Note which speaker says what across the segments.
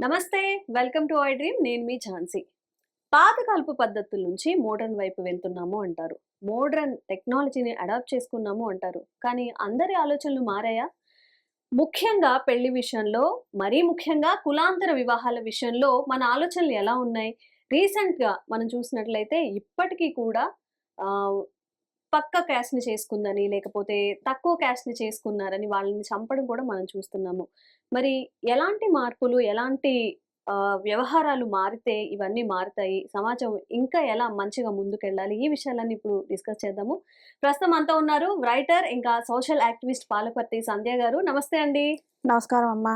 Speaker 1: నమస్తే welcome to I dream నేను మీ ఝాన్సీ. పాతకాలపు పద్ధతుల నుంచి మోడర్న్ వైపు వెళ్తున్నాము అంటారు. మోడర్న్ టెక్నాలజీని అడాప్ట్ చేసుకున్నాము అంటారు. కానీ అందరి ఆలోచనలు మారాయా? ముఖ్యంగా పెళ్ళి విషయంలో మరీ ముఖ్యంగా కులాంతర వివాహాల విషయంలో మన ఆలోచనలు ఎలా ఉన్నాయి? రీసెంట్గా మనం చూసినట్లయితే ఇప్పటికీ కూడా పక్క క్యాస్ట్ని చేసుకుందని లేకపోతే తక్కువ క్యాస్ట్ని చేసుకున్నారని వాళ్ళని చంపడం కూడా మనం చూస్తున్నాము. మరి ఎలాంటి మార్పులు ఎలాంటి వ్యవహారాలు మారితే ఇవన్నీ మారుతాయి? సమాజం ఇంకా ఎలా మంచిగా ముందుకెళ్ళాలి? ఈ విషయాలన్నీ ఇప్పుడు డిస్కస్ చేద్దాము. ప్రస్తుతం అంతా ఉన్నారు రైటర్ ఇంకా సోషల్ యాక్టివిస్ట్ పాలపర్తి సంధ్య గారు. నమస్తే అండి.
Speaker 2: నమస్కారం అమ్మా.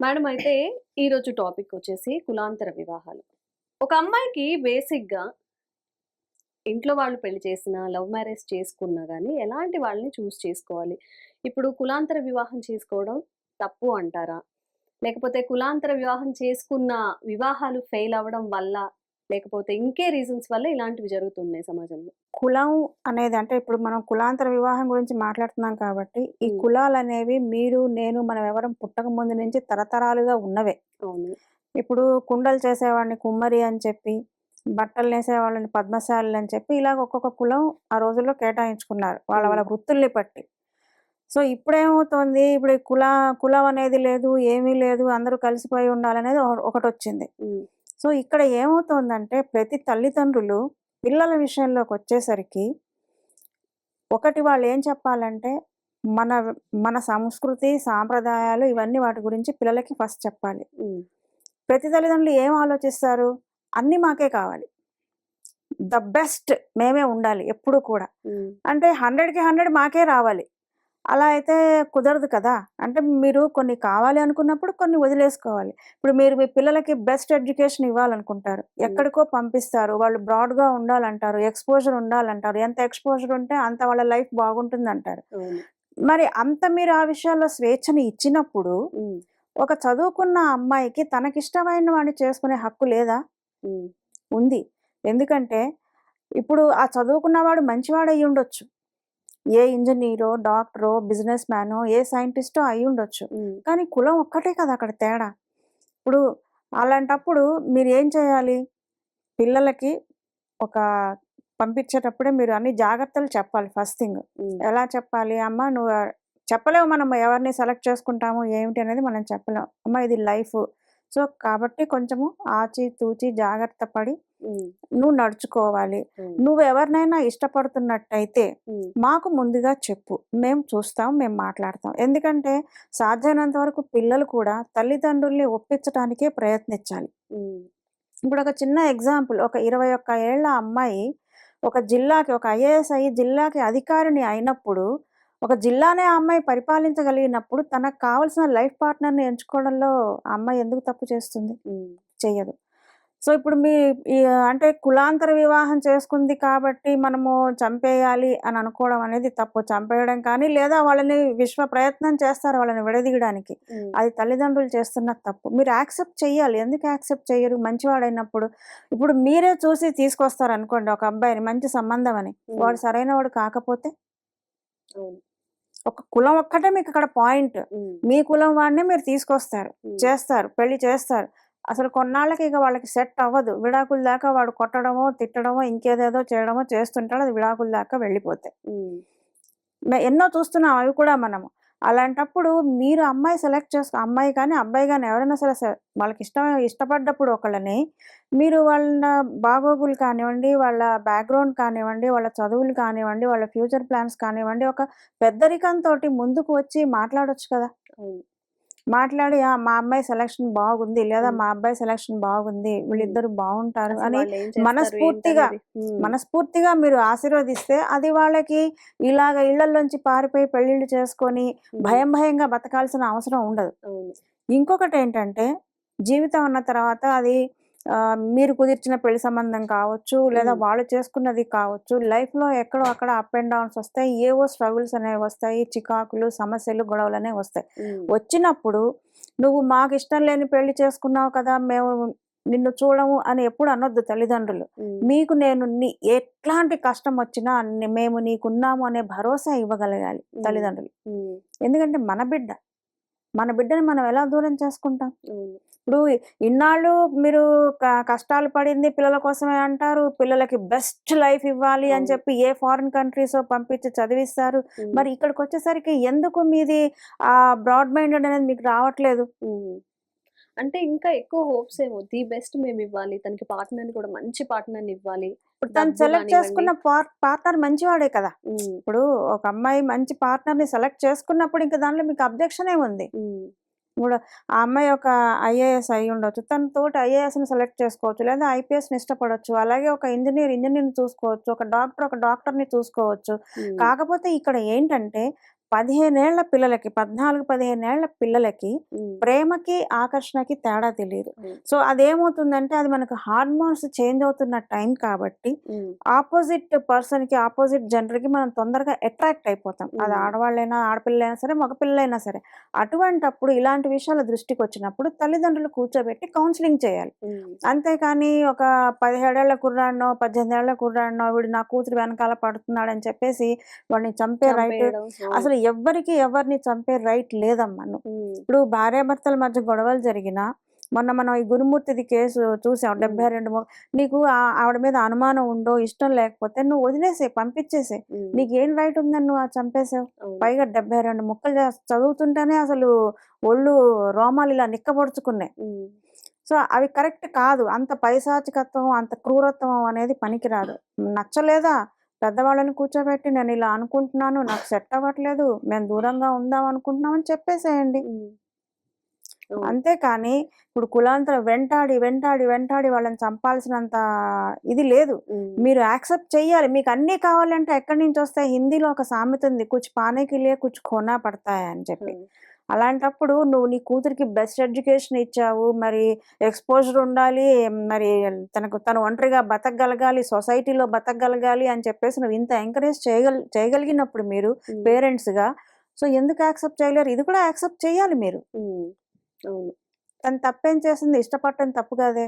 Speaker 1: మేడం అయితే ఈరోజు టాపిక్ వచ్చేసి కులాంతర వివాహాలు. ఒక అమ్మాయికి బేసిక్గా ఇంట్లో వాళ్ళు పెళ్ళి చేసినా లవ్ మ్యారేజ్ చేసుకున్నా కానీ ఎలాంటి వాళ్ళని చూస్ చేసుకోవాలి? ఇప్పుడు కులాంతర వివాహం చేసుకోవడం తప్పు అంటారా? లేకపోతే కులాంతర వివాహం చేసుకున్న వివాహాలు ఫెయిల్ అవ్వడం వల్ల లేకపోతే ఇంకే రీజన్స్ వల్ల ఇలాంటివి జరుగుతున్నాయి సమాజంలో?
Speaker 2: కులం అనేది అంటే ఇప్పుడు మనం కులాంతర వివాహం గురించి మాట్లాడుతున్నాం కాబట్టి ఈ. కులాలు అనేవి మీరు నేను మనం ఎవరం పుట్టక ముందు నుంచి తరతరాలుగా ఉన్నవే.
Speaker 1: అవును.
Speaker 2: ఇప్పుడు కుండలు చేసేవాడిని కుమ్మరి అని చెప్పి బట్టలు నేసేవాళ్ళని పద్మశాలి అని చెప్పి ఇలాగ ఒక్కొక్క కులం ఆ రోజుల్లో కేటాయించుకున్నారు. వాళ్ళ వాళ్ళ వృత్తుల్ని బట్టి. సో ఇప్పుడేమవుతోంది? ఇప్పుడు కుల కులం అనేది లేదు ఏమీ లేదు అందరూ కలిసిపోయి ఉండాలనేది ఒక- ఒకటి వచ్చింది సో ఇక్కడ ఏమవుతోందంటే ప్రతి తల్లిదండ్రులు పిల్లల విషయంలోకి వచ్చేసరికి ఒకటి వాళ్ళు ఏం చెప్పాలంటే మన మన సంస్కృతి సాంప్రదాయాలు ఇవన్నీ వాటి గురించి పిల్లలకి ఫస్ట్ చెప్పాలి. ప్రతి తల్లిదండ్రులు ఏం ఆలోచిస్తారు? అన్నీ మాకే కావాలి. ద బెస్ట్ మేమే ఉండాలి ఎప్పుడు కూడా. అంటే హండ్రెడ్కి హండ్రెడ్ మాకే రావాలి. అలా అయితే కుదరదు కదా. అంటే మీరు కొన్ని కావాలి అనుకున్నప్పుడు కొన్ని వదిలేసుకోవాలి. ఇప్పుడు మీరు మీ పిల్లలకి బెస్ట్ ఎడ్యుకేషన్ ఇవ్వాలనుకుంటారు. ఎక్కడికో పంపిస్తారు. వాళ్ళు బ్రాడ్గా ఉండాలంటారు. ఎక్స్పోజర్ ఉండాలంటారు. ఎంత ఎక్స్పోజర్ ఉంటే అంత వాళ్ళ లైఫ్ బాగుంటుంది అంటారు మరి అంత మీరు ఆ విషయాల్లో స్వేచ్ఛని ఇచ్చినప్పుడు ఒక చదువుకున్న అమ్మాయికి తనకిష్టమైన వాడిని చేసుకునే హక్కు లేదా?
Speaker 1: ఉమ్,
Speaker 2: ఉంది. ఎందుకంటే ఇప్పుడు ఆ చదువుకున్నవాడు మంచివాడు అయి ఉండొచ్చు. ఏ ఇంజనీరో డాక్టరో బిజినెస్ మ్యానో ఏ సైంటిస్టో అయి ఉండొచ్చు.
Speaker 1: ఉమ్,
Speaker 2: కానీ కులం ఒక్కటే కదా అక్కడ తేడా. ఇప్పుడు అలాంటప్పుడు మీరు ఏం చేయాలి? పిల్లలకి ఒక పంపించేటప్పుడే మీరు అన్ని జాగ్రత్తలు చెప్పాలి ఫస్ట్ థింగ్.
Speaker 1: ఉమ్,
Speaker 2: ఎలా చెప్పాలి? అమ్మ నువ్వు చెప్పలేవు మనం ఎవరిని సెలెక్ట్ చేసుకుంటాము? ఏమిటి అనేది మనం చెప్పలేము అమ్మ ఇది లైఫ్. సో కాబట్టి కొంచెము ఆచి తూచి జాగ్రత్త పడి నువ్వు నడుచుకోవాలి. నువ్వు ఎవరినైనా ఇష్టపడుతున్నట్టయితే మాకు ముందుగా చెప్పు. మేము చూస్తాం మేము మాట్లాడతాం. ఎందుకంటే సాధ్యమైనంత వరకు పిల్లలు కూడా తల్లిదండ్రుల్ని ఒప్పించడానికే ప్రయత్నించాలి. ఇప్పుడు ఒక చిన్న ఎగ్జాంపుల్. ఒక ఇరవై ఒక్క ఏళ్ళ అమ్మాయి ఒక జిల్లాకి ఒక ఐఏఎస్ అయ్యి జిల్లాకి అధికారిని అయినప్పుడు ఒక జిల్లానే ఆ అమ్మాయి పరిపాలించగలిగినప్పుడు తనకు కావలసిన లైఫ్ పార్ట్నర్ని ఎంచుకోవడంలో ఆ అమ్మాయి ఎందుకు తప్పు చేస్తుంది? చెయ్యదు. సో ఇప్పుడు మీ అంటే కులాంతర వివాహం చేసుకుంది కాబట్టి మనము చంపేయాలి అని అనుకోవడం అనేది తప్పు. చంపేయడం కానీ లేదా వాళ్ళని విశ్వ ప్రయత్నం చేస్తారు వాళ్ళని విడదీయడానికి. అది తల్లిదండ్రులు చేస్తున్న తప్పు. మీరు యాక్సెప్ట్ చెయ్యాలి. ఎందుకు యాక్సెప్ట్ చెయ్యరు? మంచివాడైనప్పుడు. ఇప్పుడు మీరే చూసి తీసుకొస్తారు అనుకోండి ఒక అబ్బాయిని మంచి సంబంధం అని వాడు సరైన వాడు కాకపోతే ఒక కులం ఒక్కటే మీకు అక్కడ పాయింట్ మీ కులం వాడిని మీరు తీసుకొస్తారు చేస్తారు పెళ్ళి చేస్తారు. అసలు కొన్నాళ్ళకి ఇక వాళ్ళకి సెట్ అవ్వదు. విడాకుల దాకా వాడు కొట్టడమో తిట్టడమో ఇంకేదేదో చేయడమో చేస్తుంటాడు అది విడాకుల దాకా వెళ్ళిపోతాయి ఎన్నో చూస్తున్నాం అవి కూడా మనము అలాంటప్పుడు మీరు అమ్మాయి సెలెక్ట్ చేసుకో అమ్మాయి కానీ అబ్బాయి కానీ ఎవరైనా సరే వాళ్ళకి ఇష్టం ఇష్టపడ్డప్పుడు ఒకళ్ళని మీరు వాళ్ళ బాగోగులు కానివ్వండి వాళ్ళ బ్యాక్గ్రౌండ్ కానివ్వండి వాళ్ళ చదువులు కానివ్వండి వాళ్ళ ఫ్యూచర్ ప్లాన్స్ కానివ్వండి ఒక పెద్దరికంతో ముందుకు వచ్చి మాట్లాడొచ్చు కదా. మాట్లాడి "ఆ, మా అమ్మాయి సెలక్షన్ బాగుంది లేదా. మా అబ్బాయి సెలక్షన్ బాగుంది వీళ్ళిద్దరు బాగుంటారు అని మనస్ఫూర్తిగా మనస్ఫూర్తిగా మీరు ఆశీర్వదిస్తే అది వాళ్ళకి ఇలాగ ఇళ్ళలోంచి పారిపోయి పెళ్ళిళ్ళు చేసుకొని భయం భయంగా బతకాల్సిన అవసరం ఉండదు. ఇంకొకటి ఏంటంటే జీవితం అన్న తర్వాత అది మీరు కుదిర్చిన పెళ్ళి సంబంధం కావచ్చు లేదా. వాళ్ళు చేసుకున్నది కావచ్చు లైఫ్లో ఎక్కడో అక్కడ అప్ అండ్ డౌన్స్ వస్తాయి ఏవో స్ట్రగుల్స్ అనేవి వస్తాయి చికాకులు సమస్యలు గొడవలు అనేవి వస్తాయి. వచ్చినప్పుడు నువ్వు మాకు ఇష్టం లేని పెళ్ళి చేసుకున్నావు కదా మేము నిన్ను చూడము అని ఎప్పుడు అనొద్దు తల్లిదండ్రులు. మీకు నేను నీ ఎట్లాంటి కష్టం వచ్చినా మేము నీకున్నాము అనే భరోసా ఇవ్వగలగాలి. తల్లిదండ్రులు. ఎందుకంటే మన బిడ్డ మన బిడ్డని మనం ఎలా దూరం చేసుకుంటాం? ఇప్పుడు ఇన్నాళ్ళు మీరు కష్టాలు పడింది పిల్లల కోసమే అంటారు. పిల్లలకి బెస్ట్ లైఫ్ ఇవ్వాలి అని. చెప్పి ఏ ఫారిన్ కంట్రీస్ పంపించి చదివిస్తారు. మరి ఇక్కడికి వచ్చేసరికి ఎందుకు మీది ఆ బ్రాడ్ మైండెడ్ అనేది మీకు రావట్లేదు.
Speaker 1: అంటే ఇంకా ఎక్కువ హోప్స్ ఏమో. ది బెస్ట్ మేము ఇవ్వాలి. తనకి పార్ట్నర్ కూడా మంచి పార్ట్నర్ ఇవ్వాలి.
Speaker 2: ఇప్పుడు తను సెలెక్ట్. చేసుకున్న పార్ట్నర్ మంచివాడే కదా. ఇప్పుడు ఒక అమ్మాయి మంచి పార్ట్నర్ని సెలెక్ట్ చేసుకున్నప్పుడు ఇంకా దానిలో మీకు అబ్జెక్షన్ ఏముంది?
Speaker 1: ఉమ్,
Speaker 2: ఇప్పుడు ఆ అమ్మాయి ఒక ఐఏఎస్ అయి ఉండొచ్చు. తన తోటి ఐఏఎస్ని సెలెక్ట్ చేసుకోవచ్చు లేదా ఐపీఎస్ని ఇష్టపడవచ్చు అలాగే ఒక ఇంజనీర్ ఇంజనీర్ చూసుకోవచ్చు ఒక డాక్టర్ ఒక డాక్టర్ని చూసుకోవచ్చు కాకపోతే ఇక్కడ ఏంటంటే పదిహేనేళ్ళ పిల్లలకి పద్నాలుగు పదిహేనేళ్ళ పిల్లలకి ప్రేమకి ఆకర్షణకి తేడా తెలియదు సో అదేమవుతుందంటే అది మనకు హార్మోన్స్ చేంజ్ అవుతున్న టైం కాబట్టి ఆపోజిట్ పర్సన్కి ఆపోజిట్ జెండర్కి మనం తొందరగా అట్రాక్ట్ అయిపోతాం. అది. ఆడవాళ్ళైనా ఆడపిల్లైనా సరే మగపిల్లైనా సరే. అటువంటప్పుడు ఇలాంటి విషయాల దృష్టికి వచ్చినప్పుడు తల్లిదండ్రులు కూర్చోబెట్టి కౌన్సిలింగ్ చేయాలి. అంతేకాని ఒక పదిహేడేళ్ళ కుర్రాడినో పద్దెనిమిదేళ్ళ కుర్రాడినో వీడు నా కూతురు వెనకాల పడుతున్నాడని చెప్పేసి వాడిని చంపే రైట్. అసలు ఎవ్వరికి ఎవరిని చంపే రైట్ లేదమ్మా ఇప్పుడు భార్యాభర్తల మధ్య గొడవలు జరిగినా మొన్న మనం ఈ గురుమూర్తిది కేసు చూసాం. డెబ్బై రెండు నీకు ఆ- ఆవిడ మీద అనుమానం ఉందో ఇష్టం లేకపోతే నువ్వు వదిలేసే పంపించేసే. నీకు ఏం రైట్ ఉందని నువ్వు చంపేసావు. పైగా డెబ్బై రెండు ముక్కలు చదువుతుంటేనే అసలు ఒళ్ళు రోమాలు ఇలా నిక్కబొడుచుకున్నాయి. సో అవి కరెక్ట్ కాదు. అంత పైశాచికత్వం అంత క్రూరత్వం అనేది పనికిరాదు. నచ్చలేదా? పెద్దవాళ్ళని కూర్చోబెట్టి నేను ఇలా అనుకుంటున్నాను నాకు సెట్ అవ్వట్లేదు మేము దూరంగా ఉందాం అనుకుంటున్నాం అని చెప్పేసేయండి. అంతేకాని ఇప్పుడు కులాంతర వెంటాడి వెంటాడి వెంటాడి వాళ్ళని చంపాల్సినంత ఇది లేదు. మీరు యాక్సెప్ట్ చెయ్యాలి. మీకు అన్నీ కావాలంటే ఎక్కడి నుంచి వస్తాయి? హిందీలో ఒక సామెత ఉంది కుచ్ పానేకి లే కుచ్ ఖోనా పడతాయి? అని చెప్పి. అలాంటప్పుడు నువ్వు నీ కూతురికి బెస్ట్ ఎడ్యుకేషన్ ఇచ్చావు మరి ఎక్స్పోజర్ ఉండాలి మరి తనకు తను ఒంటరిగా బతకగలగాలి సొసైటీలో బతకగలగాలి అని చెప్పేసి నువ్వు ఇంత ఎంకరేజ్ చేయగల చేయగలిగినప్పుడు మీరు పేరెంట్స్గా సో ఎందుకు యాక్సెప్ట్ చేయలేరు? ఇది కూడా యాక్సెప్ట్ చేయాలి మీరు.
Speaker 1: అవును.
Speaker 2: తను తప్పేం చేసింది? ఇష్టపడటం తప్పు కదే.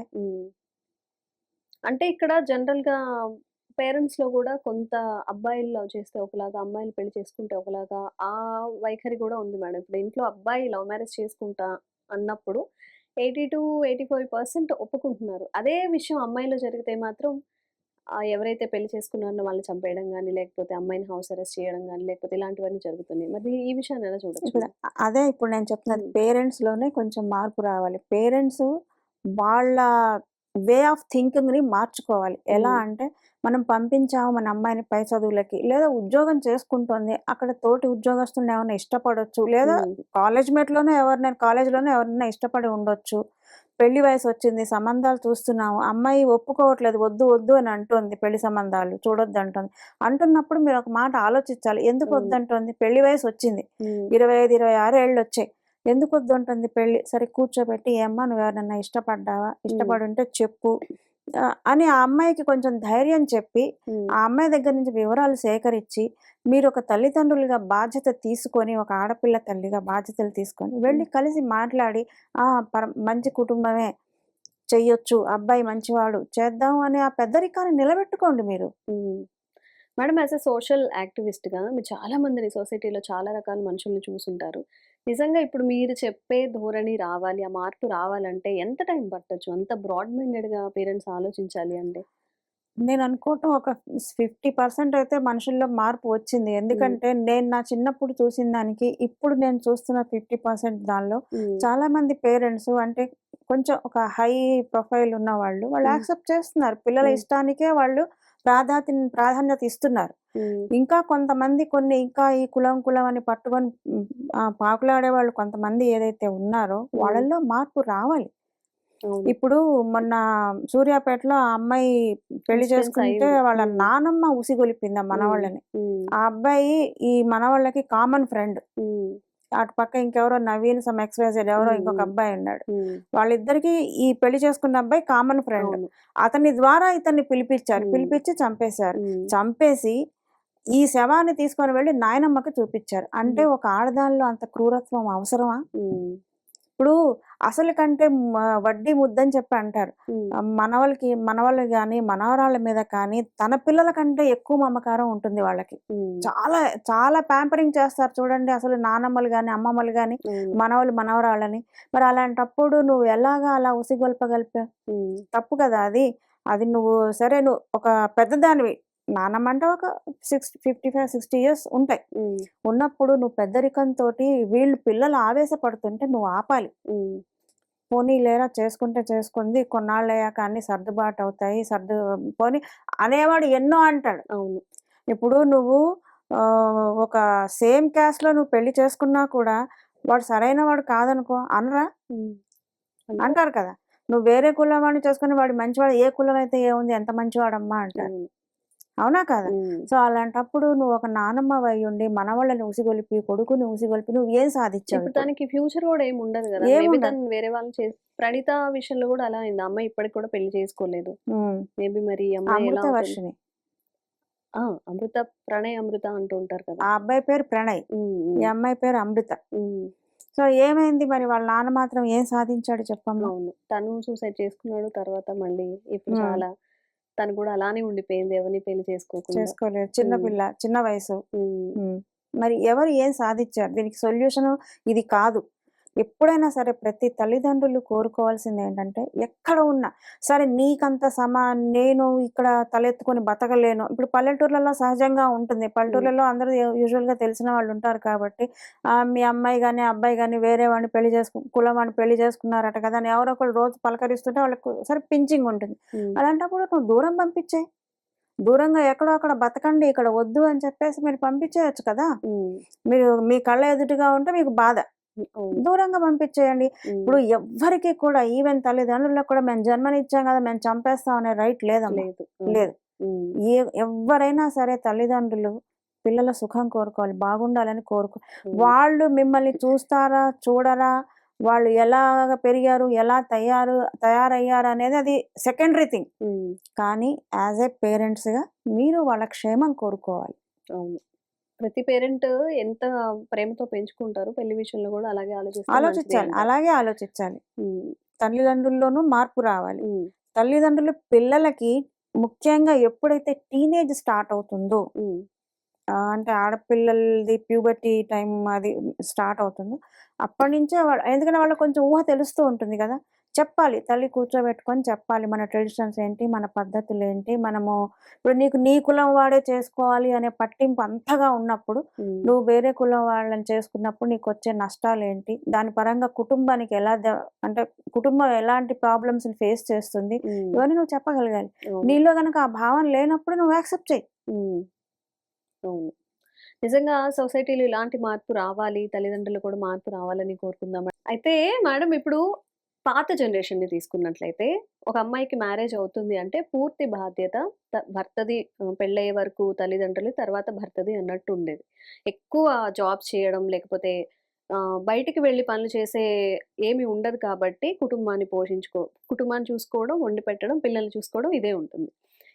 Speaker 1: అంటే ఇక్కడ జనరల్ పేరెంట్స్లో కూడా కొంత అబ్బాయిలు లవ్ చేస్తే ఒకలాగా అమ్మాయిలు పెళ్ళి చేసుకుంటే ఒకలాగా ఆ వైఖరి కూడా ఉంది మేడం. ఇప్పుడు ఇంట్లో అబ్బాయి లవ్ మ్యారేజ్ చేసుకుంటా అన్నప్పుడు eighty to eighty five percent ఒప్పుకుంటున్నారు. అదే విషయం అమ్మాయిలో జరిగితే మాత్రం ఎవరైతే పెళ్ళి చేసుకున్నారో వాళ్ళని చంపేయడం కానీ లేకపోతే అమ్మాయిని హౌస్ అరెస్ట్ చేయడం కానీ లేకపోతే ఇలాంటివన్నీ జరుగుతున్నాయి. మరి ఈ విషయాన్ని ఎలా చూడొచ్చు?
Speaker 2: అదే ఇప్పుడు నేను చెప్తున్నది
Speaker 1: మ్మ్.
Speaker 2: పేరెంట్స్లోనే కొంచెం మార్పు రావాలి. పేరెంట్స్ వాళ్ళ వే ఆఫ్ థింకింగ్ని మార్చుకోవాలి. ఎలా. అంటే మనం పంపించాము మన అమ్మాయిని పై చదువులకి లేదా ఉద్యోగం చేసుకుంటుంది అక్కడ తోటి ఉద్యోగస్తులను ఏమైనా ఇష్టపడొచ్చు లేదా కాలేజ్ మేట్లోనే ఎవరినైనా కాలేజ్లోనే ఎవరినైనా ఇష్టపడి ఉండొచ్చు. పెళ్ళి వయసు వచ్చింది సంబంధాలు చూస్తున్నాము అమ్మాయి ఒప్పుకోవట్లేదు వద్దు వద్దు అని అంటుంది పెళ్ళి సంబంధాలు చూడొద్దు అంటుంది. అంటున్నప్పుడు మీరు ఒక మాట ఆలోచించాలి ఎందుకు. వద్దంటుంది? పెళ్ళి వయసు వచ్చింది ఇరవై ఐదు ఇరవై ఆరు ఏళ్ళు వచ్చాయి ఎందుకు వద్దుంటుంది పెళ్ళి? సరే కూర్చోబెట్టి ఏమ్మా నువ్వు ఎవరన్నా ఇష్టపడ్డావా? ఇష్టపడి ఉంటే చెప్పు. అని ఆ అమ్మాయికి కొంచెం ధైర్యం చెప్పి ఆ అమ్మాయి దగ్గర నుంచి వివరాలు సేకరించి మీరు ఒక తల్లిదండ్రులుగా బాధ్యత తీసుకొని ఒక ఆడపిల్ల తల్లిగా బాధ్యతలు తీసుకొని వెళ్ళి కలిసి మాట్లాడి ఆ పర మంచి కుటుంబమే చెయ్యొచ్చు అబ్బాయి మంచివాడు చేద్దాం అని ఆ పెద్దరికాన్ని నిలబెట్టుకోండి మీరు.
Speaker 1: మేడం యాజ్ ఎ సోషల్ యాక్టివిస్ట్గా మీరు చాలా మందిని సొసైటీలో చాలా రకాల మనుషుల్ని చూసుంటారు. నిజంగా ఇప్పుడు మీరు చెప్పే ధోరణి రావాలి ఆ మార్పు రావాలంటే ఎంత టైం పట్టొచ్చు అంత బ్రాడ్ మైండెడ్గా పేరెంట్స్ ఆలోచించాలి అంటే
Speaker 2: నేను అనుకోవటం ఒక ఫిఫ్టీ పర్సెంట్ అయితే మనుషుల్లో మార్పు వచ్చింది ఎందుకంటే నేను నా చిన్నప్పుడు చూసిన దానికి ఇప్పుడు నేను చూస్తున్న ఫిఫ్టీ పర్సెంట్ దానిలో. చాలా మంది పేరెంట్స్ అంటే కొంచెం ఒక హై ప్రొఫైల్ ఉన్న వాళ్ళు వాళ్ళు. యాక్సెప్ట్ చేస్తున్నారు పిల్లల. ఇష్టానికే వాళ్ళు ప్రాధాన్య ప్రాధాన్యత ఇస్తున్నారు. ఇంకా కొంతమంది కొన్ని ఇంకా ఈ కులం కులం అని పట్టుకొని పాకులాడే వాళ్ళు కొంతమంది ఏదైతే ఉన్నారో వాళ్ళల్లో మార్పు రావాలి ఇప్పుడు మొన్న సూర్యాపేటలో ఆ అమ్మాయి
Speaker 1: పెళ్ళి
Speaker 2: చేసుకుంటే. వాళ్ళ
Speaker 1: మ్మ్.
Speaker 2: నానమ్మ ఉసిగొలిపింది ఆ మనవాళ్ళని. ఆ అబ్బాయి ఈ మనవాళ్ళకి కామన్ ఫ్రెండ్. అటు పక్క ఇంకెవరో నవీన్ సమ్ ఎక్స్వైజెడ్ ఎవరో. ఇంకొక. అబ్బాయి ఉన్నాడు. వాళ్ళిద్దరికి ఈ పెళ్ళి చేసుకున్న అబ్బాయి కామన్ ఫ్రెండ్ అతని ద్వారా ఇతన్ని పిలిపించారు. పిలిపించి చంపేశారు. చంపేసి ఈ శవాన్ని తీసుకొని వెళ్ళి నాయనమ్మకి చూపించారు అంటే. ఒక ఆడదానిలో అంత క్రూరత్వం అవసరమా. ఇప్పుడు అసలు కంటే వడ్డీ ముద్దని చెప్పి అంటారు. మనవలకి మనవాళ్ళు కానీ మనవరాళ్ళ మీద కానీ తన పిల్లల కంటే ఎక్కువ మమకారం ఉంటుంది వాళ్ళకి. చాలా చాలా ప్యాంపరింగ్ చేస్తారు చూడండి అసలు నానమ్మలు కానీ అమ్మమ్మలు కానీ మనవలు మనవరాళ్ళని. మరి అలాంటప్పుడు నువ్వు ఎలాగా అలా ఉసిగొల్పగలిపావు?
Speaker 1: ఉమ్,
Speaker 2: తప్పు కదా అది. అది నువ్వు సరే నువ్వు ఒక పెద్దదానివి. నానమ్మ అంటే ఒక six fifty five sixty years ఉంటాయి. ఉన్నప్పుడు నువ్వు పెద్దరికంతో వీళ్ళు పిల్లలు ఆవేశపడుతుంటే నువ్వు ఆపాలి. పోనీ లేరా చేసుకుంటే చేసుకుంది కొన్నాళ్ళు అయ్యాక అన్ని సర్దుబాటు అవుతాయి సర్దు పోనీ అనేవాడు ఎన్నో అంటాడు.
Speaker 1: అవును.
Speaker 2: ఇప్పుడు నువ్వు ఒక సేమ్ క్యాస్ట్లో నువ్వు పెళ్ళి చేసుకున్నా కూడా వాడు సరైన వాడు కాదనుకో అనరా? అంటారు కదా. నువ్వు వేరే కులం వాడిని చేసుకుని వాడు మంచివాడు ఏ కులం అయితే ఏముంది ఎంత మంచివాడమ్మా అంటారు.
Speaker 1: అవును,
Speaker 2: కదా? సో అలాంటప్పుడు నువ్వు ఒక నానమ్మ ఉండి మనవాళ్ళని ఉసిగొలిపి కొడుకుని ఉసిగొలిపి నువ్వు ఏం సాధించావు?
Speaker 1: దానికి ఫ్యూచర్ కూడా ఏమి ఉండదు కదా.
Speaker 2: ఏం
Speaker 1: మేబీ
Speaker 2: ఉండదు.
Speaker 1: తను వేరే వాళ్ళు చేసి ప్రణీత విషయంలో కూడా అలా అయింది. అమ్మాయి ఇప్పటికి కూడా పెళ్ళి చేసుకోలేదు. మేబీ మరి అమ్మాయి ఎలా
Speaker 2: అమృత? వర్షిని
Speaker 1: ప్రణయ్ అమృత అంటూ ఉంటారు కదా.
Speaker 2: ఆ అబ్బాయి పేరు ప్రణయ్. ఈ అమ్మాయి పేరు అమృత. సో ఏమైంది మరి? వాళ్ళ నాన్న మాత్రం ఏం సాధించాడు చెప్పమ్మా?
Speaker 1: అవును. తను సూసైడ్ చేసుకున్నాడు తర్వాత మళ్ళీ ఇప్పుడు. చాలా తను కూడా అలానే ఉండిపోయింది ఎవరిని పెళ్ళి చేసుకోకుండా.
Speaker 2: చేసుకోలేదు. చిన్న
Speaker 1: ఉమ్.
Speaker 2: పిల్ల చిన్న వయసు. మరి ఎవరు ఏం సాధించారు? దీనికి సొల్యూషన్ ఇది కాదు. ఎప్పుడైనా సరే ప్రతి తల్లిదండ్రులు కోరుకోవాల్సింది ఏంటంటే ఎక్కడ ఉన్నా సరే నీకంత సమా నేను ఇక్కడ తలెత్తుకొని బతకలేను. ఇప్పుడు పల్లెటూర్లలో సహజంగా ఉంటుంది. పల్లెటూర్లలో అందరూ యూజువల్గా తెలిసిన వాళ్ళు ఉంటారు కాబట్టి ఆ, మీ అమ్మాయి కానీ అబ్బాయి కానీ వేరే వాడిని పెళ్ళి చేసుకు కులం వాడిని పెళ్ళి చేసుకున్నారట కదా అని ఎవరో ఒకరు రోజు పలకరిస్తుంటే వాళ్ళకు సరే పించింగ్ ఉంటుంది. అలాంటప్పుడు నువ్వు దూరం పంపించే. దూరంగా ఎక్కడో అక్కడ బతకండి ఇక్కడ వద్దు అని చెప్పేసి మీరు పంపించేయచ్చు కదా. మీరు మీ కళ్ళ ఎదుటిగా ఉంటే మీకు బాధ. దూరంగా పంపించేయండి. ఇప్పుడు ఎవ్వరికి కూడా ఈవెన్ తల్లిదండ్రులకు కూడా మేము జన్మనిచ్చాం కదా మేము చంపేస్తాం అనే రైట్
Speaker 1: లేదు.
Speaker 2: లేదు.
Speaker 1: ఉమ్,
Speaker 2: ఏ ఎవరైనా సరే తల్లిదండ్రులు పిల్లల సుఖం కోరుకోవాలి బాగుండాలని కోరుకో వాళ్ళు మిమ్మల్ని చూస్తారా చూడరా? వాళ్ళు ఎలాగ పెరిగారు ఎలా తయారు తయారయ్యారు అనేది అది సెకండరీ థింగ్ కానీ యాజ్ ఏ పేరెంట్స్గా మీరు వాళ్ళ క్షేమం కోరుకోవాలి.
Speaker 1: అవును. ప్రతి పేరెంట్ ఎంత ప్రేమతో పెంచుకుంటారు పెళ్ళి విషయంలో కూడా అలాగే
Speaker 2: ఆలోచించాలి. అలాగే ఆలోచించాలి. తల్లిదండ్రుల్లోనూ మార్పు రావాలి. తల్లిదండ్రులు పిల్లలకి ముఖ్యంగా ఎప్పుడైతే టీనేజ్ స్టార్ట్ అవుతుందో అంటే ఆడపిల్లలది ప్యూబర్టీ టైం అది స్టార్ట్ అవుతుందో అప్పటి నుంచే వాళ్ళు ఎందుకంటే వాళ్ళకి కొంచెం ఊహ తెలుస్తూ ఉంటుంది కదా. చెప్పాలి. తల్లి కూర్చోబెట్టుకొని చెప్పాలి. మన ట్రెడిషన్స్ ఏంటి? మన పద్ధతులు ఏంటి? మనము ఇప్పుడు నీకు నీ కులం వాడే చేసుకోవాలి అనే పట్టింపు అంతగా ఉన్నప్పుడు నువ్వు వేరే కులం వాళ్ళని చేసుకున్నప్పుడు నీకు వచ్చే నష్టాలు ఏంటి? దాని పరంగా కుటుంబానికి ఎలా అంటే కుటుంబం ఎలాంటి ప్రాబ్లమ్స్ ఫేస్ చేస్తుంది? ఇవన్నీ నువ్వు చెప్పగలగాలి. నీలో కనుక ఆ భావన లేనప్పుడు నువ్వు యాక్సెప్ట్ చేయి.
Speaker 1: అవును. నిజంగా సొసైటీలో ఇలాంటి మార్పు రావాలి. తల్లిదండ్రులు కూడా మార్పు రావాలని కోరుకుందాం. అయితే మేడం ఇప్పుడు పాత జనరేషన్ని తీసుకున్నట్లయితే ఒక అమ్మాయికి మ్యారేజ్ అవుతుంది అంటే పూర్తి బాధ్యత త- భర్తది పెళ్ళయ్యే వరకు తల్లిదండ్రులు తర్వాత భర్తది అన్నట్టు ఉండేది. ఎక్కువ జాబ్ చేయడం లేకపోతే బయటికి వెళ్ళి పనులు చేసే ఏమి ఉండదు కాబట్టి కుటుంబాన్ని పోషించుకో కుటుంబాన్ని చూసుకోవడం వండి పెట్టడం పిల్లల్ని చూసుకోవడం ఇదే ఉంటుంది.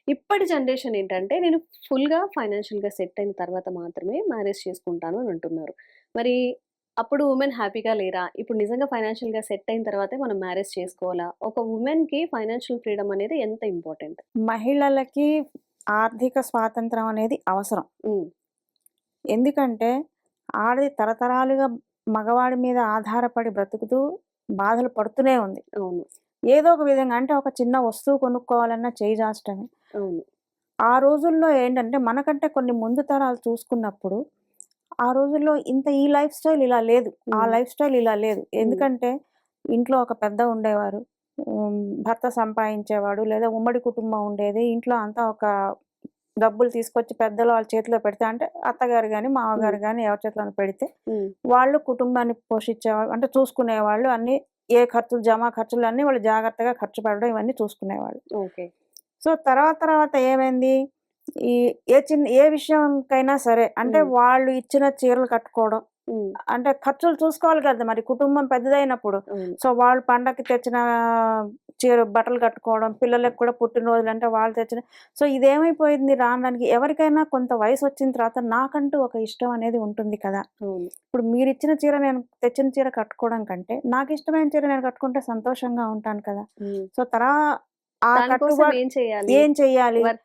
Speaker 1: ఇప్పటి జనరేషన్ ఏంటంటే నేను ఫుల్గా ఫైనాన్షియల్గా సెట్ అయిన తర్వాత మాత్రమే మ్యారేజ్ చేసుకుంటాను అని అంటున్నారు. మరి అప్పుడు ఉమెన్ హ్యాపీగా లేరా? ఇప్పుడు నిజంగా ఫైనాన్షియల్గా సెట్ అయిన తర్వాతే మనం మ్యారేజ్ చేసుకోవాలా? ఒక ఉమెన్కి ఫైనాన్షియల్ ఫ్రీడమ్ అనేది ఎంత ఇంపార్టెంట్?
Speaker 2: మహిళలకి ఆర్థిక స్వాతంత్రం అనేది అవసరం. ఎందుకంటే ఆడది తరతరాలుగా మగవాడి మీద ఆధారపడి బ్రతుకుతూ బాధలు పడుతూనే ఉంది.
Speaker 1: అవును.
Speaker 2: ఏదో ఒక విధంగా అంటే ఒక చిన్న వస్తువు కొనుక్కోవాలన్నా చేయి జాచటమే
Speaker 1: అవును.
Speaker 2: ఆ రోజుల్లో ఏంటంటే మనకంటే కొన్ని ముందు తరాలు చూసుకున్నప్పుడు ఆ రోజుల్లో ఇంత ఈ లైఫ్ స్టైల్ ఇలా లేదు. ఆ. లైఫ్ స్టైల్ ఇలా లేదు. ఎందుకంటే ఇంట్లో ఒక పెద్ద ఉండేవారు. భర్త సంపాదించేవాడు లేదా ఉమ్మడి కుటుంబం ఉండేది. ఇంట్లో అంతా ఒక డబ్బులు తీసుకొచ్చి పెద్దలు వాళ్ళ చేతిలో పెడితే అంటే అత్తగారు కానీ మామగారు కానీ ఎవరి చేతిలో పెడితే వాళ్ళు కుటుంబాన్ని పోషించేవాళ్ళు అంటే చూసుకునేవాళ్ళు. అన్ని ఏ ఖర్చులు జమా ఖర్చులు అన్నీ వాళ్ళు జాగ్రత్తగా ఖర్చు పెట్టడం ఇవన్నీ చూసుకునేవాళ్ళు.
Speaker 1: ఓకే.
Speaker 2: సో తర్వాత తర్వాత ఏమైంది? ఈ ఏ చిన్న ఏ విషయంకైనా సరే అంటే. వాళ్ళు ఇచ్చిన చీరలు కట్టుకోవడం అంటే ఖర్చులు చూసుకోవాలి కదా మరి కుటుంబం పెద్దదైనప్పుడు. సో వాళ్ళు పండగకి తెచ్చిన చీర బట్టలు కట్టుకోవడం పిల్లలకు కూడా పుట్టినరోజులు అంటే వాళ్ళు తెచ్చిన సో ఇదేమైపోయింది రానడానికి ఎవరికైనా కొంత వయసు వచ్చిన తర్వాత నాకంటూ ఒక ఇష్టం అనేది ఉంటుంది కదా. ఇప్పుడు మీరు ఇచ్చిన చీర నేను తెచ్చిన చీర కట్టుకోవడం కంటే నాకు ఇష్టమైన చీర నేను కట్టుకుంటే సంతోషంగా ఉంటాను కదా. సో తరా ఆ
Speaker 1: ఏం చేయాలి
Speaker 2: ఏం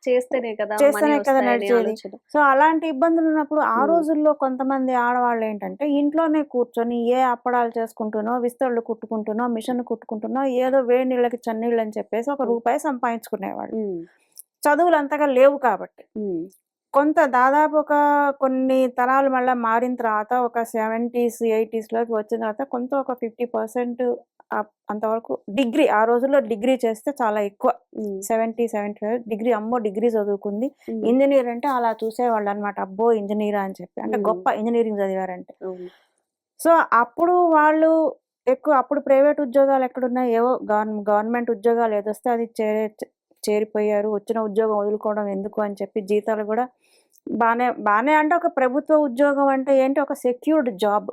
Speaker 1: చేస్తేనే కదా
Speaker 2: చేస్తేనే నడిచేది. సో అలాంటి ఇబ్బందులు ఉన్నప్పుడు ఆ. రోజుల్లో కొంతమంది ఆడవాళ్ళు ఏంటంటే ఇంట్లోనే కూర్చొని ఏ అప్పడాలు చేసుకుంటునో విస్తళ్ళు కుట్టుకుంటునో మిషన్ కుట్టుకుంటునో ఏదో వేడి నీళ్ళకి చన్నీళ్ళు అని చెప్పేసి ఒక. రూపాయి సంపాదించుకునేవాళ్ళు. చదువులు అంతగా లేవు కాబట్టి. కొంత దాదాపు ఒక కొన్ని తరాలు మళ్ళీ మారిన తర్వాత ఒక సెవెంటీస్ ఎయిటీస్లోకి వచ్చిన తర్వాత కొంత ఒక ఫిఫ్టీ పర్సెంట్ అంతవరకు డిగ్రీ ఆ రోజుల్లో డిగ్రీ చేస్తే చాలా ఎక్కువ. సెవెంటీ సెవెంటీ ఫైవ్ డిగ్రీ అమ్మో డిగ్రీ చదువుకుంది. ఇంజనీర్ అంటే అలా చూసేవాళ్ళు అనమాట అబ్బో ఇంజనీర్ అని చెప్పి అంటే. గొప్ప ఇంజనీరింగ్ చదివారంటే. సో అప్పుడు వాళ్ళు ఎక్కువ అప్పుడు ప్రైవేట్ ఉద్యోగాలు ఎక్కడున్నాయి ఏవో గవర్న గవర్నమెంట్ ఉద్యోగాలు ఏదొస్తే అది చేరే చేరిపోయారు వచ్చిన ఉద్యోగం వదులుకోవడం ఎందుకు అని చెప్పి జీతాలు కూడా బాగానే బాగానే అంటే ఒక ప్రభుత్వ ఉద్యోగం అంటే ఏంటి? ఒక సెక్యూర్డ్ జాబ్.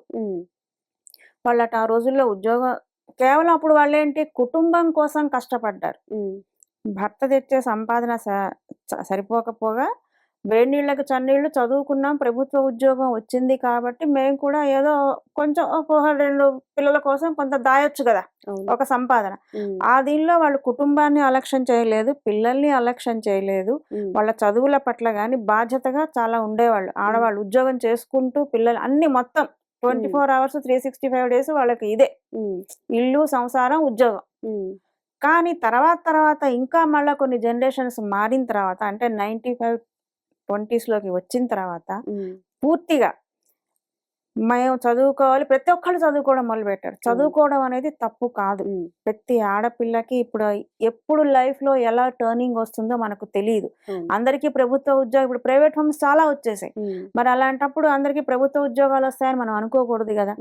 Speaker 2: వాళ్ళట ఆ రోజుల్లో ఉద్యోగం కేవలం అప్పుడు వాళ్ళు ఏంటి కుటుంబం కోసం కష్టపడ్డారు. భర్త తెచ్చే సంపాదన స- సరిపోకపోగా వేడి నీళ్ళకి చన్నీళ్ళు చదువుకున్నాం ప్రభుత్వ ఉద్యోగం వచ్చింది కాబట్టి మేము కూడా ఏదో కొంచెం ఒక రెండు పిల్లల కోసం కొంత దాయొచ్చు కదా. ఒక సంపాదన. ఆ దీనిలో వాళ్ళు కుటుంబాన్ని అలక్ష్యం చేయలేదు పిల్లల్ని అలక్ష్యం చేయలేదు. వాళ్ళ చదువుల పట్ల కానీ బాధ్యతగా చాలా ఉండేవాళ్ళు ఆడవాళ్ళు ఉద్యోగం చేసుకుంటూ పిల్లలు అన్ని మొత్తం twenty. Four hours three sixty five days వాళ్ళకి ఇదే. ఇల్లు సంసారం ఉద్యోగం. కానీ తర్వాత తర్వాత ఇంకా మళ్ళీ కొన్ని జనరేషన్స్ మారిన తర్వాత అంటే నైంటీ ఫైవ్ ట్వంటీస్లోకి వచ్చిన తర్వాత.
Speaker 1: పూర్తిగా
Speaker 2: మేము చదువుకోవాలి ప్రతి ఒక్కళ్ళు చదువుకోవడం మొదలుపెట్టారు చదువుకోవడం అనేది తప్పు కాదు. ప్రతి ఆడపిల్లకి ఇప్పుడు ఎప్పుడు లైఫ్లో ఎలా టర్నింగ్ వస్తుందో మనకు తెలియదు. అందరికీ ప్రభుత్వ ఉద్యోగం ఇప్పుడు ప్రైవేట్ ఫర్మ్స్ చాలా వచ్చేసాయి. మరి అలాంటప్పుడు అందరికీ ప్రభుత్వ ఉద్యోగాలు వస్తాయని మనం అనుకోకూడదు కదా.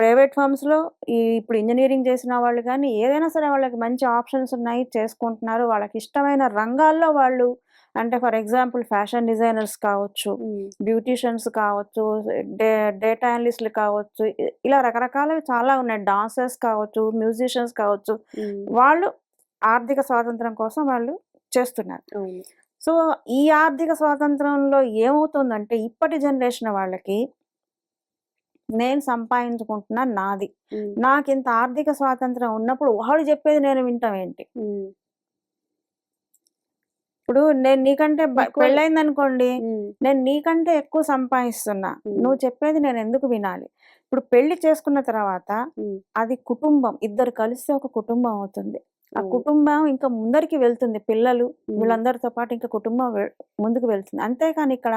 Speaker 2: ప్రైవేట్ ఫర్మ్స్లో ఈ ఇప్పుడు ఇంజనీరింగ్ చేసిన వాళ్ళు కానీ ఏదైనా సరే వాళ్ళకి మంచి ఆప్షన్స్ ఉన్నాయి చేసుకుంటున్నారు వాళ్ళకి ఇష్టమైన రంగాల్లో వాళ్ళు అంటే ఫర్ ఎగ్జాంపుల్ ఫ్యాషన్ డిజైనర్స్ కావచ్చు. బ్యూటీషియన్స్ కావచ్చు డే డేటా అనలిస్టులు కావచ్చు ఇలా రకరకాలవి చాలా ఉన్నాయి డాన్సర్స్ కావచ్చు మ్యూజిషియన్స్ కావచ్చు. వాళ్ళు ఆర్థిక స్వాతంత్రం కోసం వాళ్ళు చేస్తున్నారు. సో ఈ ఆర్థిక స్వాతంత్రంలో ఏమవుతుందంటే ఇప్పటి జనరేషన్ వాళ్ళకి నేను సంపాదించుకుంటున్నా నాది. నాకు ఇంత ఆర్థిక స్వాతంత్రం ఉన్నప్పుడు వాడు చెప్పేది నేను వింటాం ఏంటి. ఇప్పుడు నేను నీకంటే పెళ్ళైంది అనుకోండి. నేను నీకంటే ఎక్కువ సంపాదిస్తున్నా. నువ్వు చెప్పేది నేను ఎందుకు వినాలి ఇప్పుడు పెళ్ళి చేసుకున్న తర్వాత. అది కుటుంబం ఇద్దరు కలిస్తే ఒక కుటుంబం అవుతుంది ఆ. కుటుంబం ఇంకా ముందరికి వెళ్తుంది పిల్లలు. వీళ్ళందరితో పాటు ఇంకా కుటుంబం ముందుకు వెళ్తుంది అంతేకాని ఇక్కడ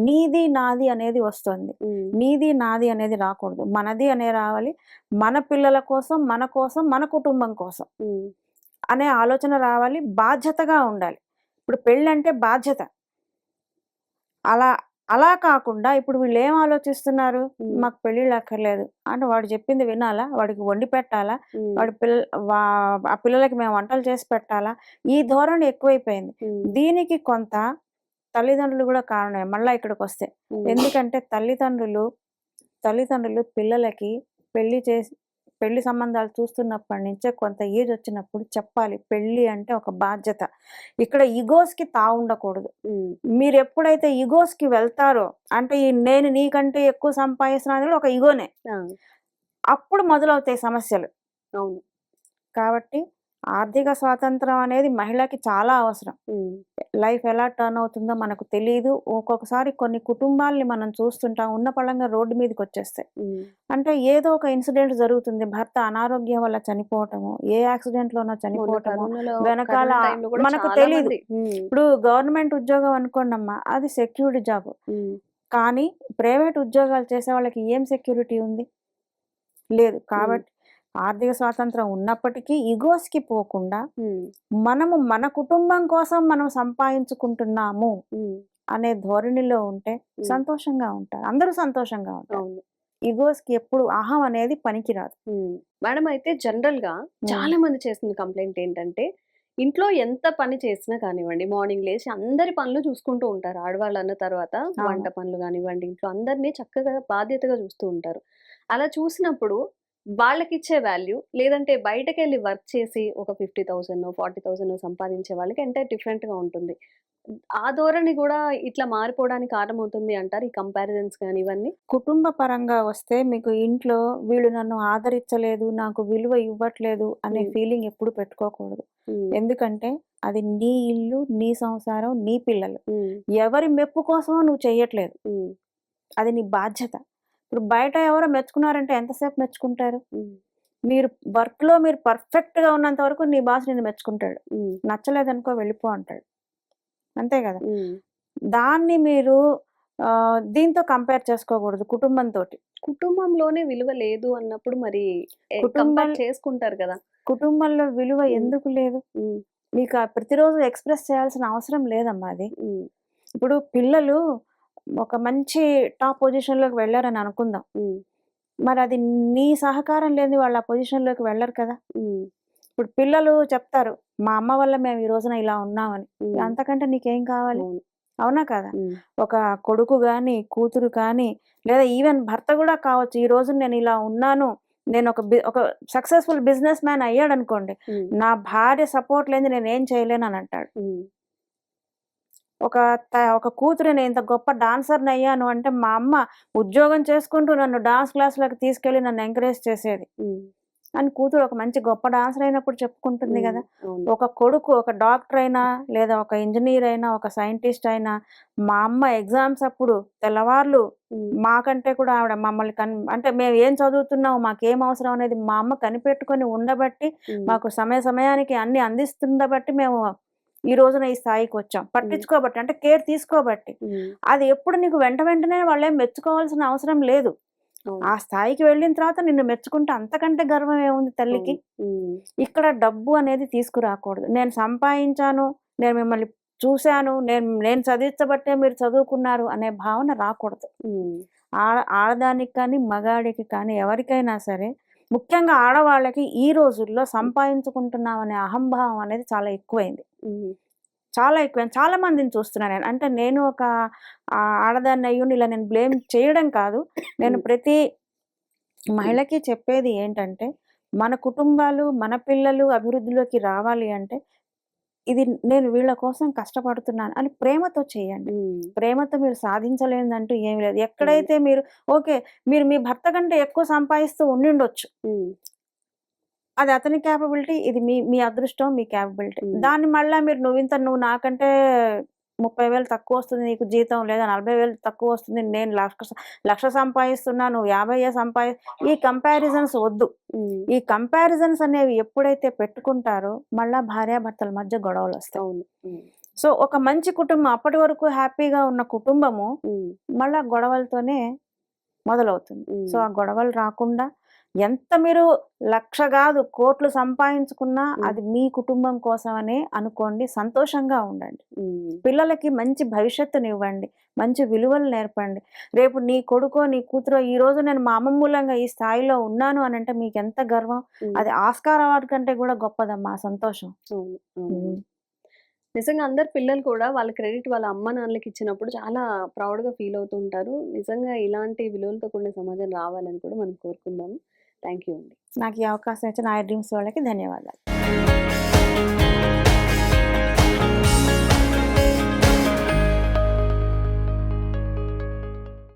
Speaker 2: నీది నాది అనేది వస్తుంది. నీది నాది అనేది రాకూడదు మనది అనే రావాలి మన పిల్లల కోసం మన కోసం మన కుటుంబం కోసం. అనే ఆలోచన రావాలి బాధ్యతగా ఉండాలి ఇప్పుడు పెళ్ళి అంటే బాధ్యత అలా అలా కాకుండా ఇప్పుడు వీళ్ళు ఏం ఆలోచిస్తున్నారు. మాకు పెళ్ళిళ్ళు అక్కర్లేదు అంటే వాడు చెప్పింది వినాలా వాడికి వండి పెట్టాలా. వాడి పిల్ల ఆ పిల్లలకి మేము వంటలు చేసి పెట్టాలా ఈ ధోరణి ఎక్కువైపోయింది. దీనికి కొంత తల్లిదండ్రులు కూడా కారణమే మళ్ళీ ఇక్కడికి వస్తే. ఎందుకంటే తల్లిదండ్రులు తల్లిదండ్రులు పిల్లలకి పెళ్ళి చేసి పెళ్ళి సంబంధాలు చూస్తున్నప్పటి నుంచే కొంత ఏజ్ వచ్చినప్పుడు చెప్పాలి పెళ్ళి అంటే ఒక బాధ్యత ఇక్కడ ఈగోస్కి తా ఉండకూడదు. మీరు ఎప్పుడైతే ఈగోస్కి వెళ్తారో అంటే ఈ నేను నీకంటే ఎక్కువ సంపాదిస్తున్నాను ఒక ఈగోనే. అప్పుడు మొదలవుతాయి సమస్యలు
Speaker 1: అవును.
Speaker 2: కాబట్టి ఆర్థిక స్వాతంత్రం అనేది మహిళకి చాలా అవసరం. లైఫ్ ఎలా టర్న్ అవుతుందో మనకు తెలియదు ఒక్కొక్కసారి కొన్ని కుటుంబాల్ని మనం చూస్తుంటాం ఉన్న పళంగా రోడ్డు మీదకి వచ్చేస్తాయి. అంటే ఏదో ఒక ఇన్సిడెంట్ జరుగుతుంది భర్త అనారోగ్యం వల్ల చనిపోవటము ఏ యాక్సిడెంట్ లోనో చనిపోవటము వెనకాల మనకు.
Speaker 1: ఉమ్.
Speaker 2: ఇప్పుడు గవర్నమెంట్ ఉద్యోగం అనుకోండి అమ్మా అది సెక్యూరిటీ జాబ్. కానీ ప్రైవేట్ ఉద్యోగాలు చేసే వాళ్ళకి ఏం సెక్యూరిటీ ఉంది లేదు కాబట్టి ఆర్థిక స్వాతంత్రం ఉన్నప్పటికీ ఈగోస్కి పోకుండా. మనము మన కుటుంబం కోసం మనం సంపాదించుకుంటున్నాము. అనే ధోరణిలో ఉంటే. సంతోషంగా ఉంటారు అందరూ సంతోషంగా ఉంటారు
Speaker 1: అవును.
Speaker 2: ఈగోస్కి ఎప్పుడు అహం అనేది పనికిరాదు.
Speaker 1: మేడం అయితే జనరల్గా చాలా మంది చేసిన కంప్లైంట్ ఏంటంటే ఇంట్లో ఎంత పని చేసినా కానివ్వండి మార్నింగ్ లేచి అందరి పనులు చూసుకుంటూ ఉంటారు ఆడవాళ్ళు అన్న తర్వాత వంట పనులు కానివ్వండి ఇంట్లో అందరినీ చక్కగా బాధ్యతగా చూస్తూ ఉంటారు అలా చూసినప్పుడు వాళ్ళకిచ్చే వాల్యూ లేదంటే బయటకెళ్ళి వర్క్ చేసి ఒక ఫిఫ్టీ థౌసండ్ ఫార్టీ థౌసండ్ సంపాదించే వాళ్ళకి అంటే డిఫరెంట్గా ఉంటుంది. ఆ ధోరణి కూడా ఇట్లా మారిపోవడానికి కారణమవుతుంది అంటారు ఈ కంపారిజన్స్ కానీ ఇవన్నీ?
Speaker 2: కుటుంబ పరంగా వస్తే మీకు ఇంట్లో వీళ్ళు నన్ను ఆదరించలేదు నాకు విలువ ఇవ్వట్లేదు అనే. ఫీలింగ్ ఎప్పుడు పెట్టుకోకూడదు. ఎందుకంటే అది నీ ఇల్లు నీ సంసారం నీ పిల్లలు.
Speaker 1: ఎవరి
Speaker 2: మెప్పు కోసమో నువ్వు చెయ్యట్లేదు. అది నీ బాధ్యత. ఇప్పుడు బయట ఎవరో మెచ్చుకున్నారంటే ఎంతసేపు మెచ్చుకుంటారు? మీరు వర్క్లో మీరు పర్ఫెక్ట్గా ఉన్నంత వరకు నీ బాస్ నిన్ను మెచ్చుకుంటాడు. నచ్చలేదనుకో వెళ్ళిపో అంటాడు. అంతే కదా. దాన్ని మీరు ఆ, దీంతో కంపేర్ చేసుకోకూడదు కుటుంబంతో
Speaker 1: కుటుంబంలోనే విలువ లేదు అన్నప్పుడు మరి
Speaker 2: కుటుంబం-
Speaker 1: చేసుకుంటారు కదా?
Speaker 2: కుటుంబంలో విలువ. ఎందుకు లేదు? మీకు ప్రతిరోజు ఎక్స్ప్రెస్ చేయాల్సిన అవసరం లేదమ్మా అది. ఇప్పుడు పిల్లలు ఒక మంచి టాప్ పొజిషన్లోకి వెళ్ళారని అనుకుందాం. మరి అది నీ సహకారం లేని వాళ్ళు ఆ పొజిషన్లోకి వెళ్ళరు కదా? ఇప్పుడు పిల్లలు చెప్తారు మా అమ్మ వల్ల మేము ఈ రోజున ఇలా ఉన్నామని. అంతకంటే నీకేం కావాలి?
Speaker 1: అవును.
Speaker 2: కదా? ఒక కొడుకు కానీ కూతురు కానీ లేదా ఈవెన్ భర్త కూడా కావచ్చు ఈ రోజు నేను ఇలా ఉన్నాను నేను ఒక బి- ఒక సక్సెస్ఫుల్ బిజినెస్ మ్యాన్ అయ్యాడు అనుకోండి నా భార్య సపోర్ట్ లేని నేను ఏం చేయలేను అని అంటాడు ఒక ఒక కూతురు నేను ఇంత గొప్ప డాన్సర్ని అయ్యాను అంటే మా అమ్మ ఉద్యోగం చేసుకుంటూ నన్ను డాన్స్ క్లాసులకు తీసుకెళ్ళి నన్ను ఎంకరేజ్ చేసేది. అని కూతురు ఒక మంచి గొప్ప డాన్సర్ అయినప్పుడు చెప్పుకుంటుంది కదా. ఒక కొడుకు ఒక డాక్టర్ అయినా లేదా ఒక ఇంజనీర్ అయినా ఒక సైంటిస్ట్ అయినా మా అమ్మ ఎగ్జామ్స్ అప్పుడు తెల్లవార్లు మాకంటే కూడా ఆవిడ మమ్మల్ని కన్ అంటే మేము ఏం చదువుతున్నాం మాకేం అవసరం అనేది మా అమ్మ కనిపెట్టుకొని ఉండబట్టి మాకు సమయ సమయానికి అన్ని అందిస్తుండబట్టి మేము ఈ రోజున ఈ స్థాయికి వచ్చాం. పట్టించుకోబట్టి అంటే కేర్ తీసుకోబట్టి. అది ఎప్పుడు నీకు వెంట వెంటనే వాళ్ళేం మెచ్చుకోవాల్సిన అవసరం లేదు. ఆ స్థాయికి వెళ్ళిన తర్వాత నిన్ను మెచ్చుకుంటే అంతకంటే గర్వం ఏముంది తల్లికి? ఇక్కడ డబ్బు అనేది తీసుకురాకూడదు. నేను సంపాదించాను నేను మిమ్మల్ని చూశాను నేను నేను చదివించబట్టే మీరు చదువుకున్నారు అనే భావన రాకూడదు. ఆడదానికి కానీ మగాడికి కానీ ఎవరికైనా సరే ముఖ్యంగా ఆడవాళ్ళకి ఈ రోజుల్లో సంపాదించుకుంటున్నాం అనే అహంభావం అనేది చాలా ఎక్కువైంది. చాలా ఎక్కువైంది. చాలా మందిని చూస్తున్నాను నేను. అంటే నేను ఒక ఆడదాన్ని అయ్యుండి ఇలా నేను బ్లేమ్ చేయడం కాదు. నేను. ప్రతి మహిళకి చెప్పేది ఏంటంటే మన కుటుంబాలు మన పిల్లలు అభివృద్ధిలోకి రావాలి అంటే ఇది నేను వీళ్ళ కోసం కష్టపడుతున్నాను అని ప్రేమతో చేయండి. ప్రేమతో మీరు సాధించలేదంటూ ఏమీ లేదు. ఎక్కడైతే మీరు ఓకే మీరు మీ భర్త కంటే ఎక్కువ సంపాదిస్తూ ఉండిండొచ్చు. అది అతని క్యాపబిలిటీ ఇది మీ మీ అదృష్టం మీ క్యాపబిలిటీ. దాన్ని మళ్ళీ మీరు నువ్వు ఇంత నువ్వు నాకంటే ముప్పై వేలు తక్కువ వస్తుంది నీకు జీతం లేదా నలభై వేలు తక్కువ వస్తుంది నేను లక్ష లక్ష సంపాదిస్తున్నా నువ్వు యాభై సంపాది ఈ కంపారిజన్స్ వద్దు. ఈ కంపారిజన్స్ అనేవి ఎప్పుడైతే పెట్టుకుంటారో మళ్ళా భార్యాభర్తల మధ్య గొడవలు వస్తాయి. సో ఒక మంచి కుటుంబం అప్పటి వరకు హ్యాపీగా ఉన్న కుటుంబము మళ్ళా గొడవలతోనే మొదలవుతుంది. సో ఆ గొడవలు రాకుండా ఎంత మీరు లక్ష కాదు కోట్లు సంపాదించుకున్నా. అది మీ కుటుంబం కోసమనే అనుకోండి సంతోషంగా ఉండండి. పిల్లలకి మంచి భవిష్యత్తుని ఇవ్వండి మంచి విలువలు నేర్పండి. రేపు నీ కొడుకో నీ కూతురో ఈ రోజు నేను మా అమ్మ మూలంగా ఈ స్థాయిలో ఉన్నాను అని అంటే మీకు ఎంత గర్వం? అది ఆస్కార్ అవార్డు కంటే కూడా గొప్పదమ్మా సంతోషం.
Speaker 1: నిజంగా అందరు పిల్లలు కూడా వాళ్ళ క్రెడిట్ వాళ్ళ అమ్మ నాన్నలకి ఇచ్చినప్పుడు చాలా ప్రౌడ్గా ఫీల్ అవుతూ ఉంటారు. నిజంగా ఇలాంటి విలువలతో కూడిన సమాజం రావాలని కూడా మనం కోరుకుందాము. థ్యాంక్ యూ అండి.
Speaker 2: నాకు ఈ అవకాశం ఇచ్చిన ఐ డ్రీమ్స్ వాళ్ళకి ధన్యవాదాలు.